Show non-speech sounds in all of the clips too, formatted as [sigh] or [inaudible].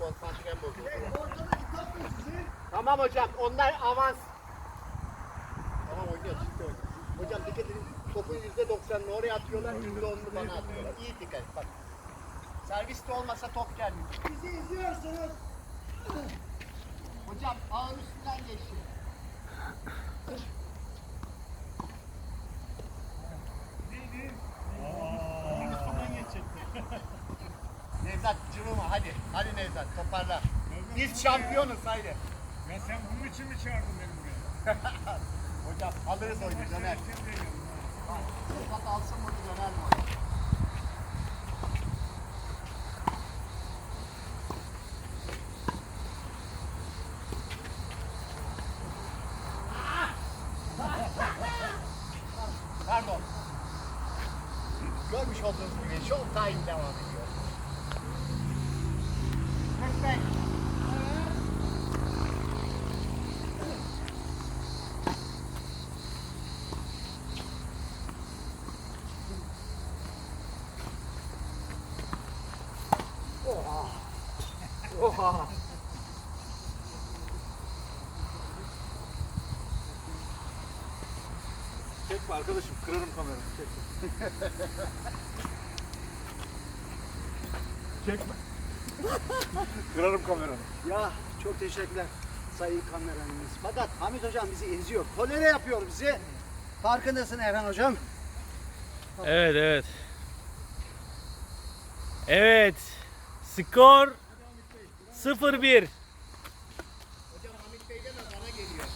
konsantrem bozuluyor. Tamam hocam onlar avans. Tamam oynuyor şimdi oynuyor. Hocam dikkat edin topun %90'ını oraya atıyorlar %10'unu bana atıyorlar. İyi dikkat bak. Serviste olmasa top gelmiyor. Bizi izliyorsunuz. Hocam ağın üstünden geçiyor. [laughs] Nevzat cıvıma hadi. Hadi Nevzat toparla. Biz şampiyonuz haydi. Ya sen bunun için mi çağırdın beni buraya? [laughs] Hocam alırız oyunu geliyor? Nevzat alsın bunu döner mi? Pardon. Görmüş olduğunuz gibi show time devam ediyor. 45. Oha. Çekme arkadaşım kırarım kameramı. Çekme. [laughs] Çekme. Kırarım kameranı. Ya çok teşekkürler sayın kameramanımız. Fakat Hamit hocam bizi eziyor. Tolere yapıyor bizi. Farkındasın Erhan hocam. Evet evet. Evet. Skor 0-1. Hocam Hamit Bey deme bana geliyor.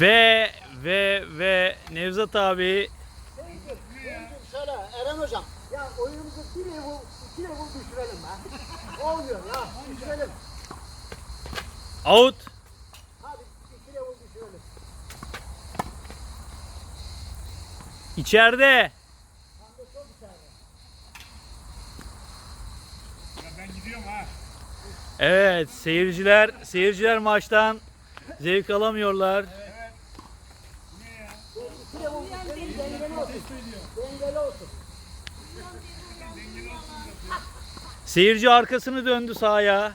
Ve ve ve Nevzat abi Erhan hocam. Ya oyunumuzu bir level, iki level düşürelim be. [laughs] Olmuyor ya. Düşürelim. out. Hadi iki level düşürelim. İçeride. Ya ben gidiyorum ha. Evet seyirciler seyirciler maçtan zevk alamıyorlar. İki level düşürelim dengeli olsun. Dengeli olsun. Seyirci arkasını döndü sahaya.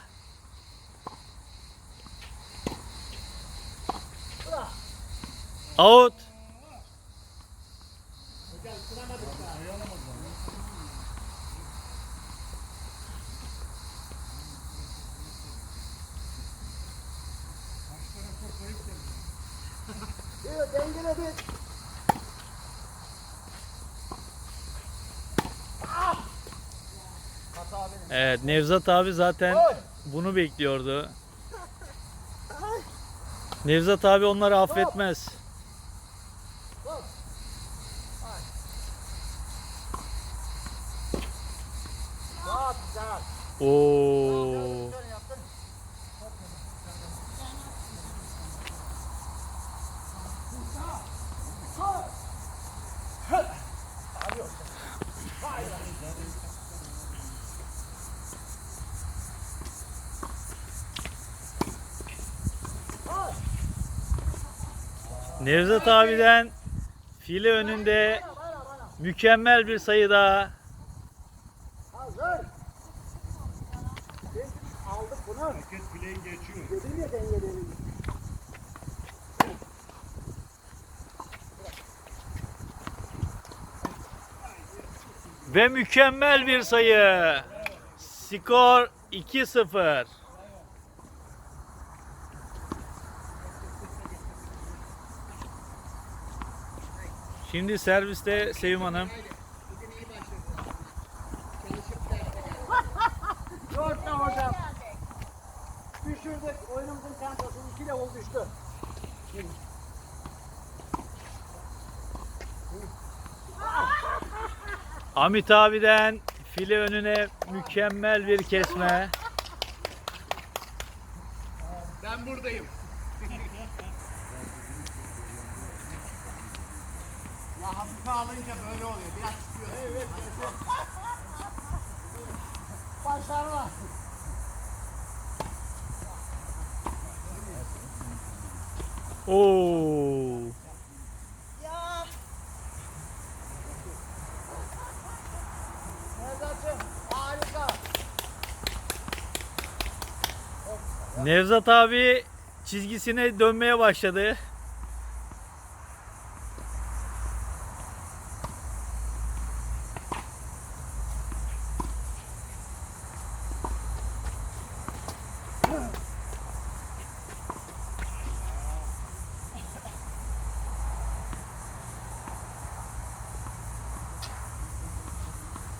Out. Diyor dengeledik. Evet Nevzat abi zaten bunu bekliyordu. Nevzat abi onları affetmez. Oo. Nevzat abiden file önünde mükemmel bir sayı daha. Hazır. Aldık bunu. Herkes fileyi geçiyor. Dedim ya dengeledik. Ve mükemmel bir sayı. Skor 2-0. Şimdi serviste Sevim Hanım. Dörtte hocam. Düşürdük. Oyunumuzun temposu iki level düştü. Hamit abiden file önüne mükemmel bir kesme. Ben buradayım. Ya hafife alınca böyle oluyor. Biraz çıkıyor. Evet. evet. Başarılar. Oo. Ya. Nevzat'ım harika. Nevzat abi çizgisine dönmeye başladı.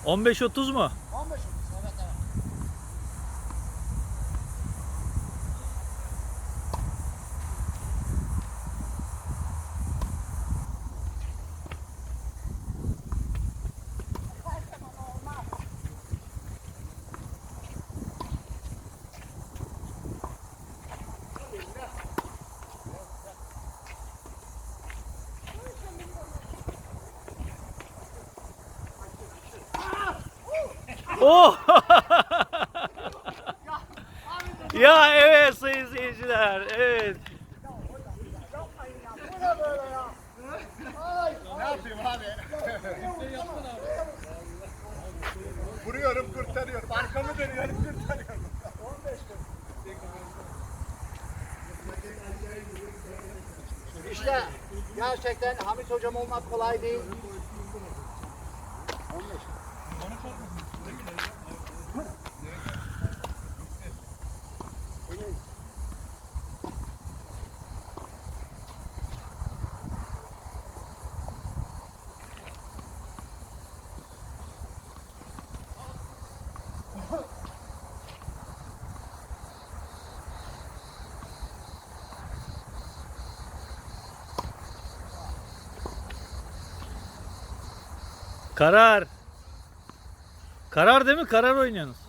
On beş otuz mu? Oh! [laughs] ya evet sayın seyirciler. Evet. Ne yapayım abi? Vuruyorum kurtarıyorum. Arkamı dönüyorum kurtarıyorum. 15 İşte gerçekten Hamit hocam olmak kolay değil. Karar. Karar değil mi? Karar oynuyorsunuz.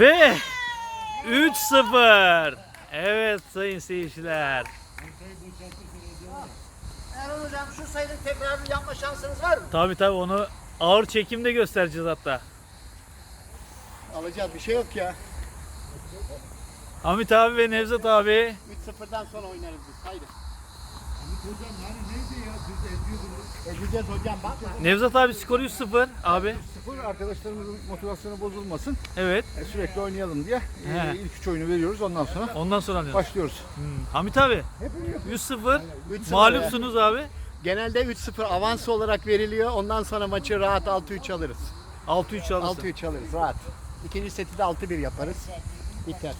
Ve 3-0. Evet sayın seyirciler. Erhan hocam şu sayının tekrarını yapma şansınız var mı? Tabi tabi onu ağır çekimde göstereceğiz hatta. Alacağız bir şey yok ya. Hamit abi ve Nevzat abi 3-0'dan sonra oynarız biz. Haydi. Hocam hani neydi ya siz ediyordunuz? Edeceğiz hocam bakma. Nevzat abi skoru 3-0 abi. Sıfır arkadaşlarımızın motivasyonu bozulmasın. Evet. E, sürekli oynayalım diye e, He. ilk üç oyunu veriyoruz ondan sonra Ondan sonra alıyoruz. başlıyoruz. Hmm. Hamit abi 3-0 3-0 mağlupsunuz abi. Genelde 3-0 avans olarak veriliyor. Ondan sonra maçı rahat 6-3 alırız. 6-3 alırsın. 6-3 alırız rahat. İkinci seti de 6-1 yaparız. Biter.